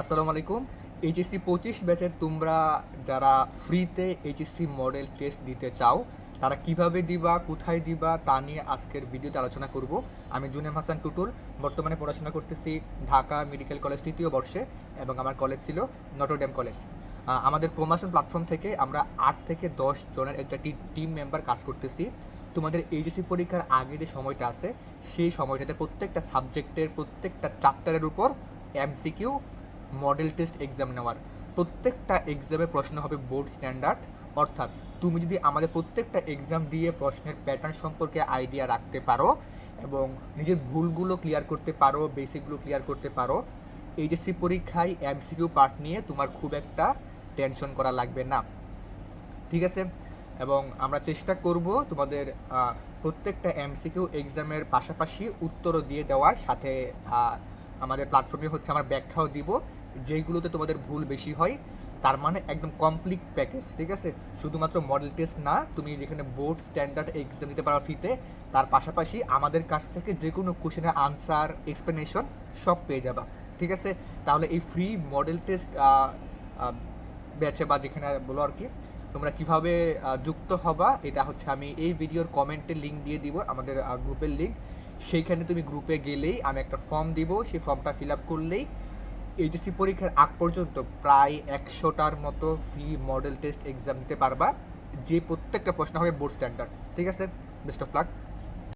আসসালামু আলাইকুম। এইচএসসি পঁচিশ ব্যাচের তোমরা যারা ফ্রিতে এইচএসসি মডেল টেস্ট দিতে চাও, তারা কীভাবে দিবা, কোথায় দিবা, তা নিয়ে আজকের ভিডিওতে আলোচনা করব। আমি জুনেম হাসান টুটুল, বর্তমানে পড়াশোনা করতেছি ঢাকা মেডিকেল কলেজ তৃতীয় বর্ষে এবং আমার কলেজ ছিল নটরডেম কলেজ। আমাদের প্রমোশন প্ল্যাটফর্ম থেকে আমরা আট থেকে দশ জনের একটা টিম মেম্বার কাজ করতেছি। তোমাদের এইচএসসি পরীক্ষার আগে যে সময়টা আছে, সেই সময়টাতে প্রত্যেকটা সাবজেক্টের প্রত্যেকটা চ্যাপ্টারের উপর এমসিকিউ মডেল টেস্ট এক্সাম নেওয়ার। প্রত্যেকটা এক্সামে প্রশ্ন হবে বোর্ড স্ট্যান্ডার্ড অর্থাৎ তুমি যদি আমাদের প্রত্যেকটা এক্সাম দিয়ে প্রশ্নের প্যাটার্ন সম্পর্কে আইডিয়া রাখতে পারো এবং নিজের ভুলগুলো ক্লিয়ার করতে পারো বেসিকগুলো ক্লিয়ার করতে পারো, এইচএসসি পরীক্ষায় এমসিকিউ পার্ট নিয়ে তোমার খুব একটা টেনশন করা লাগবে না। ঠিক আছে? এবং আমরা চেষ্টা করব তোমাদের প্রত্যেকটা এমসিকিউ এক্সামের পাশাপাশি উত্তরও দিয়ে দেওয়ার, সাথে আমাদের প্ল্যাটফর্মে হচ্ছে আমার ব্যাখ্যাও দিব। যেইগুলোতে তোমাদের ভুল বেশি হয়, তার মানে একদম কমপ্লিট প্যাকেজ ঠিক আছে? শুধুমাত্র মডেল টেস্ট না, তুমি যেখানে বোর্ড স্ট্যান্ডার্ড এক্সাম দিতে পারো ফ্রিতে তার পাশাপাশি আমাদের কাছ থেকে যে কোনো কোশ্চেনের আনসার এক্সপ্লেনেশন সব পেয়ে যাবা, ঠিক আছে? তাহলে এই ফ্রি মডেল টেস্ট ব্যাচে বা যেখানে বলো আর কি, তোমরা কীভাবে যুক্ত হবা, এটা হচ্ছে আমি এই ভিডিওর কমেন্টে লিঙ্ক দিয়ে দিব, আমাদের গ্রুপের লিঙ্ক সেইখানে তুমি গ্রুপে গেলেই আমি একটা ফর্ম দিব, সেই ফর্মটা ফিল আপ করলেই এইচএসসি পরীক্ষার আগ পর্যন্ত প্রায় একশোটার মতো ফ্রি মডেল টেস্ট এক্সাম দিতে পারবা। যে প্রত্যেকটা প্রশ্ন হবে বোর্ড স্ট্যান্ডার্ড ঠিক আছে? Best of luck